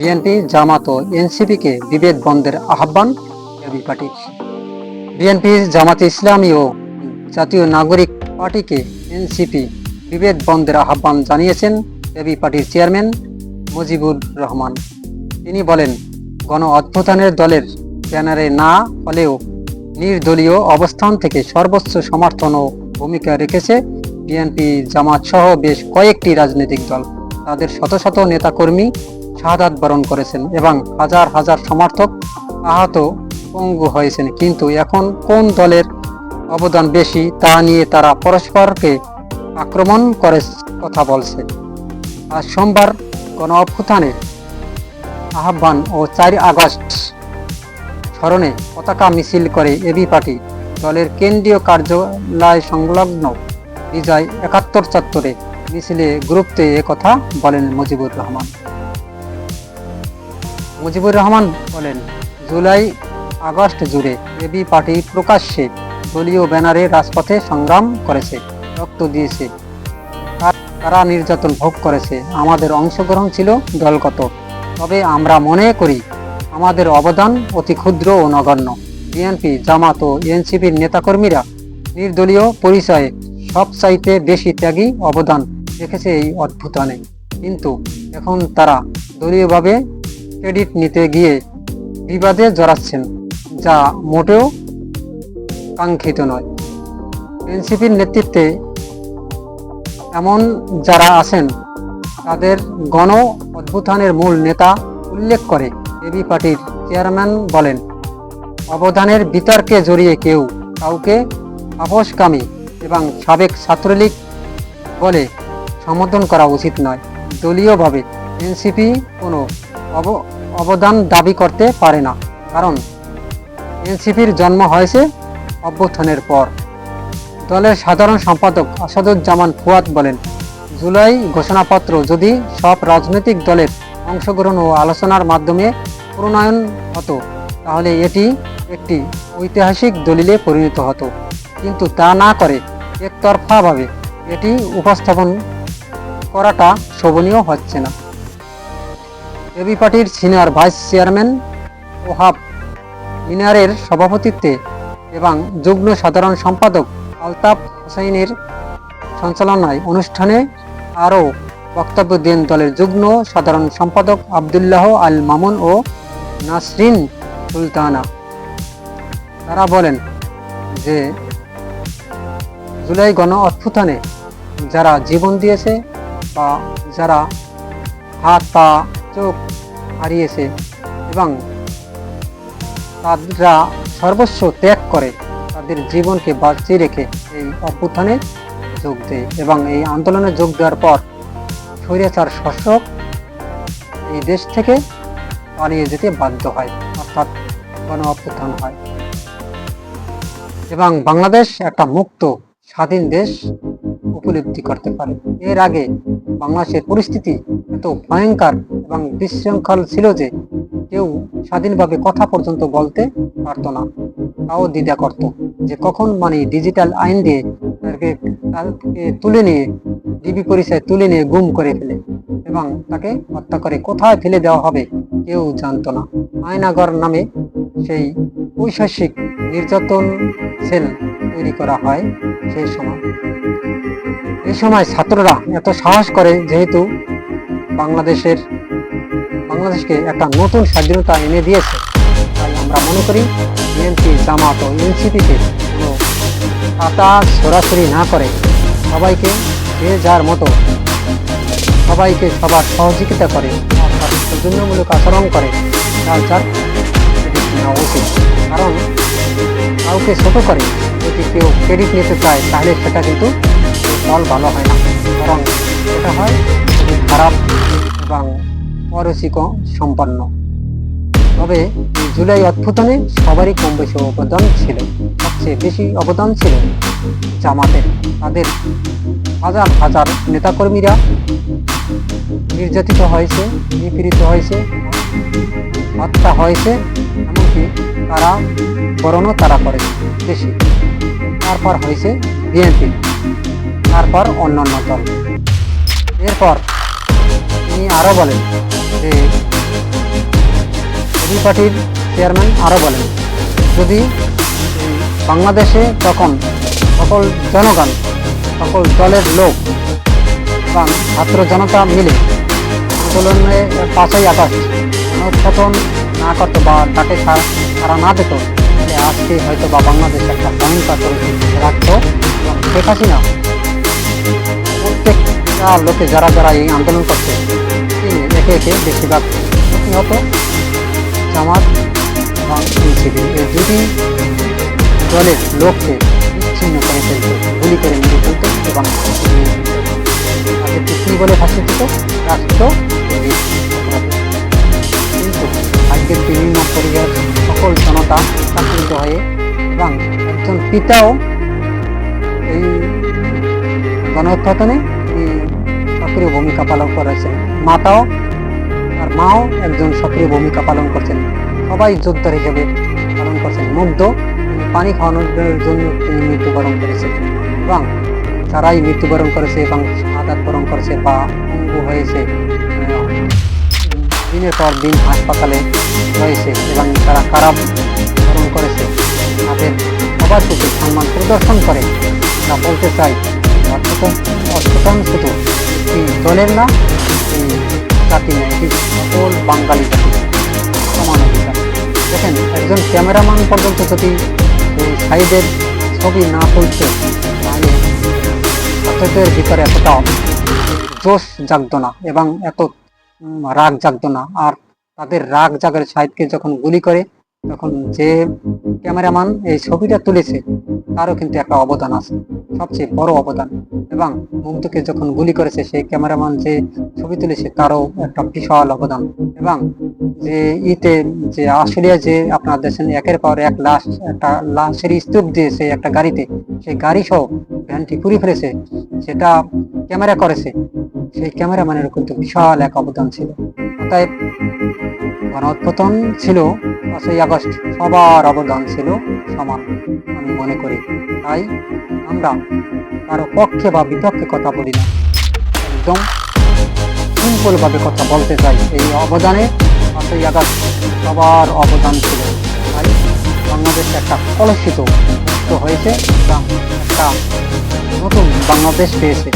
BNP জামাত ও এনসিপিকে বিভেদ বন্ধের আহ্বান পার্টির বিএনপি জামাত ইসলামী ও জাতীয় নাগরিক পার্টিকে এনসিপি বিভেদ বন্ধের আহ্বান জানিয়েছেন এবি পার্টির চেয়ারম্যান মুজিবুর রহমান। তিনি বলেন, গণ অভ্যুত্থানের দলের ব্যানারে না হলেও নির্দলীয় অবস্থান থেকে সর্বোচ্চ সমর্থন ও ভূমিকা রেখেছে বিএনপি জামাত সহ বেশ কয়েকটি রাজনৈতিক দল। তাদের শত শত নেতাকর্মী শাহাদাত বরণ করেছেন এবং হাজার হাজার সমর্থক আহত পঙ্গু হয়েছেন। কিন্তু এখন কোন দলের অবদান বেশি তা নিয়ে তারা পরস্পরকে আক্রমণ করে কথা বলছে। আজ সোমবার গণ অভ্যুত্থানে আহ্বান ও চার আগস্ট স্মরণে পতাকা মিছিল করে এবি পার্টি দলের কেন্দ্রীয় কার্যালয় সংলগ্ন বিজয় একাত্তর চত্বরে মিছিলে গুরুত্বে কথা বলেন মুজিবুর রহমান। মুজিবুর রহমান বলেন, জুলাই আগস্ট জুড়ে এবি পার্টি প্রকাশ্যে দলীয় ব্যানারে রাজপথে সংগ্রাম করেছে, রক্ত দিয়েছে। তার- নির্যাতন ভোগ করেছে। আমাদের অংশগ্রহণ ছিল দলগত। তবে আমরা মনে করি, আমাদের অবদান অতি ক্ষুদ্র ও নগণ্য। বিএনপি, জামাত ও এনসিপির নেতাকর্মীরা নির্দলীয় পরিচয়ে সবচাইতে বেশি ত্যাগী অবদান রেখেছে এই অদ্ভুতানে। কিন্তু এখন তারা দলীয়ভাবে ক্রেডিট নিতে গিয়ে বিবাদে জড়াচ্ছেন, যা মোটেও কাঙ্ক্ষিত নয়। এনসিপির নেতৃত্বে এমন যারা আছেন, তাদের গণ অভ্যুত্থানের মূল নেতা উল্লেখ করে এবি পার্টির চেয়ারম্যান বলেন, অবদানের বিতর্কে জড়িয়ে কেউ কাউকে আপোষকামী এবং সাবেক ছাত্রলীগ বলে সম্বোধন করা উচিত নয়। দলীয়ভাবে এনসিপি কোনো অবদান দাবি করতে পারে না। কারণ এনসিপির জন্ম হয়েছে অভ্যুত্থানের পর। দলের সাধারণ সম্পাদক আসাদুজ্জামান ফুয়াদ বলেন, জুলাই ঘোষণাপত্র যদি সব রাজনৈতিক দলের অংশগ্রহণ ও আলোচনার মাধ্যমে প্রণয়ন হতো, তাহলে এটি একটি ঐতিহাসিক দলিলে পরিণত হতো। কিন্তু তা না করে একতরফাভাবে এটি উপস্থাপন করাটা শোভনীয় হচ্ছে না। এবি পার্টির সিনিয়র ভাইস চেয়ারম্যান ওহাব মিনারের সভাপতিত্বে এবং যুগ্ম সাধারণ সম্পাদক আলতাফ হোসাইনের সঞ্চালনায় অনুষ্ঠানে আরও বক্তব্য দেন দলের যুগ্ম সাধারণ সম্পাদক আবদুল্লাহ আল মামুন ও নাসরিন সুলতানা। তারা বলেন যে, জুলাই গণ অভ্যুত্থানে যারা জীবন দিয়েছে বা যারা হাত পা চোখ হারিয়েছে এবং তারা সর্বস্ব ত্যাগ করে, তাদের জীবনকে বাঁচিয়ে রেখে এই অভ্যুত্থানে যোগ দেয় এবং এই আন্দোলনে যোগ দেওয়ার পর স্বৈরাচার শাসক এই দেশ থেকে পালিয়ে যেতে বাধ্য হয়, অর্থাৎ গণ অভ্যুত্থান হয়। এবং বাংলাদেশ একটা মুক্ত, স্বাধীন দেশ উপলব্ধি করতে পারে। এর আগে বাংলাদেশের পরিস্থিতি এত ভয়ঙ্কর এবং বিশৃঙ্খল ছিল যে কেউ স্বাধীনভাবে কথা পর্যন্ত বলতে পারতো না। তাও দ্বিধা করত যে কখন মানে ডিজিটাল আইন দিয়ে তাকে তুলে নিয়ে, ডিবি পরিচয় তুলে নিয়ে গুম করে ফেলে এবং তাকে হত্যা করে কোথায় ফেলে দেওয়া হবে কেউ জানতো না। আয়নাগর নামে সেই ঐশস্যিক নির্যাতন সেল তৈরি করা হয় সেই সময়। এই সময় ছাত্ররা এত সাহস করে যেহেতু বাংলাদেশের বাংলাদেশকে একটা নতুন স্বাধীনতা এনে দিয়েছে। তাই আমরা মনে করি বিএনপি, জামাত ও এনসিপিকে কোনো সরাসরি না করে। সবাইকে যে যার মতো সবাইকে সবার সহযোগিতা করে সৌজন্যমূলক আচরণ করে, তার যার নেওয়া উচিত। কারণ কাউকে ছোট করে যদি কেউ ক্রেডিট নিতে চায়, তাহলে সেটা কিন্তু ফল ভালো হয় না। বরং এটা হয় খুবই খারাপ এবং অরুচিক সম্পন্ন। তবে জুলাই অভ্যুত্থানে সবারই কম বেশি অবদান ছিল, সবচেয়ে বেশি অবদান ছিল জামাতের। তাদের হাজার হাজার নেতাকর্মীরা নির্যাতিত হয়েছে, নিপীড়িত হয়েছে, হত্যা হয়েছে, এমনকি তারা বরণও তারা করেছে বেশি তারপর হয়েছে বিএনপি, তারপর অন্যান্য দল। এরপর তিনি আরও বলেন যে এবি পার্টির চেয়ারম্যান আরও বলেন, যদি বাংলাদেশে তখন সকল জনগণ, সকল দলের লোক এবং ছাত্র জনতা মিলে আন্দোলনে পাঁচই আগস্ট উৎপাদন না করতো বা তাকে সারা না দিত, তাহলে আজকে হয়তো বা বাংলাদেশ একটা ভয়ঙ্কর পরিস্থিতি রাখতো এবং শেখ হাসিনা প্রত্যেকটা লোকে যারা যারা এই আন্দোলন করছে তিনি একে বেশিরভাগ প্রতিহত জামাত এবং এনসিপি এই দুটি দলের লোককে বিচ্ছিন্ন করে ফেলতো, গুলি করে মেরে ফেলতো এবং কী বলে ভাষিত রাষ্ট্র কিন্তু আজকের বিভিন্ন পরিবার সকল জনতা চাকরিত হয়ে এবং একজন পিতাও এই গণউত্থানে তিনি সক্রিয় ভূমিকা পালন করেছেন। মাতাও আর মাও একজন সক্রিয় ভূমিকা পালন করছেন সবাই যোদ্ধার হিসেবে পালন করছেন মুগ্ধ পানি খাওয়ানোর জন্য তিনি মৃত্যুবরণ করেছেন এবং তারাই মৃত্যুবরণ করেছে এবং আঘাত বরণ করেছে বা অঙ্গ হয়েছে দিনের পর দিন হাসপাতালে রয়েছে এবং তারা খারাপ বরণ করেছে তাদের সবার প্রতি সম্মান প্রদর্শন করে তা বলতে চাই অর্থতন শুধু এই দলের না জাতি সকল বাঙালি জাতি। সমান অধিকার। দেখেন, একজন ক্যামেরাম্যান পর্যন্ত যদি সাইডের ছবি না তুলছে, তাহলে ছাত্রদের ভিতরে এতটা জোশ জাগতো না এবং এত রাগ জাগতো না। আর তাদের রাগ জাগের সাইডকে যখন গুলি করে, তখন যে ক্যামেরাম্যান এই ছবিটা তুলেছে তারও কিন্তু একটা অবদান আছে, সবচেয়ে বড় অবদান। এবং মুগ্ধকে যখন গুলি করেছে সেই ক্যামেরাম্যান যে ছবি তুলেছে তারও একটা বিশাল অবদান। এবং যে ইতে যে আশুলিয়া যে আপনার দেখছেন একের পর এক লাশ, একটা লাশের স্তূপ দিয়েছে একটা গাড়িতে, সেই গাড়ি সহ ভ্যানটি পুরি ফেলেছে, সেটা ক্যামেরা করেছে। সেই ক্যামেরাম্যানের কিন্তু বিশাল এক অবদান ছিল। অতএব গণউৎপাদন ছিল পাঁচই আগস্ট সবার অবদান ছিল সমান, আমি মনে করি। তাই আমরা কারও পক্ষে বা বিপক্ষে কথা বলি না। একদম সিম্পল ভাবে কথা বলতে চাই। এই অবদানে পাঁচই আগস্ট সবার অবদান ছিল। তাই বাংলাদেশ একটা কলুষিত মুক্ত হয়েছে একটা নতুন বাংলাদেশ পেয়েছে।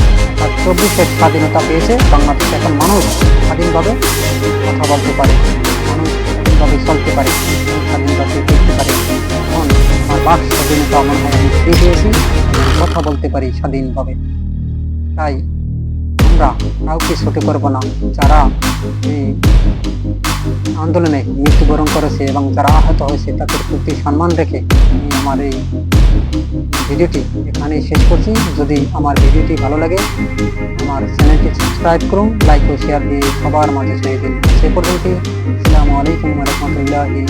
চব্বিশের স্বাধীনতা পেয়েছে বাংলাদেশ। এখন মানুষ স্বাধীনভাবে কথা বলতে পারে। স্বাধীনভাবে চলতে পারে স্বাধীনভাবে দেখতে পারে, এখন আমার বাক স্বাধীনতা মনে হয় আমি ফিরে পেয়েছি। কথা বলতে পারি স্বাধীনভাবে। তাই আমরা কাউকে ছোট করব না, যারা এই আন্দোলনে মৃত্যুবরণ করেছে এবং যারা আহত হয়েছে, তাদের প্রতি সম্মান রেখে আমি আমার এই ভিডিওটি এখানেই শেষ করছি। যদি আমার ভিডিওটি ভালো লাগে, আমার চ্যানেলটি সাবস্ক্রাইব করুন, লাইক ও শেয়ার দিয়ে সবার মাঝে ছড়িয়ে দিন। সে পর্যন্ত আসসালামু আলাইকুম রহমতুল্লাহি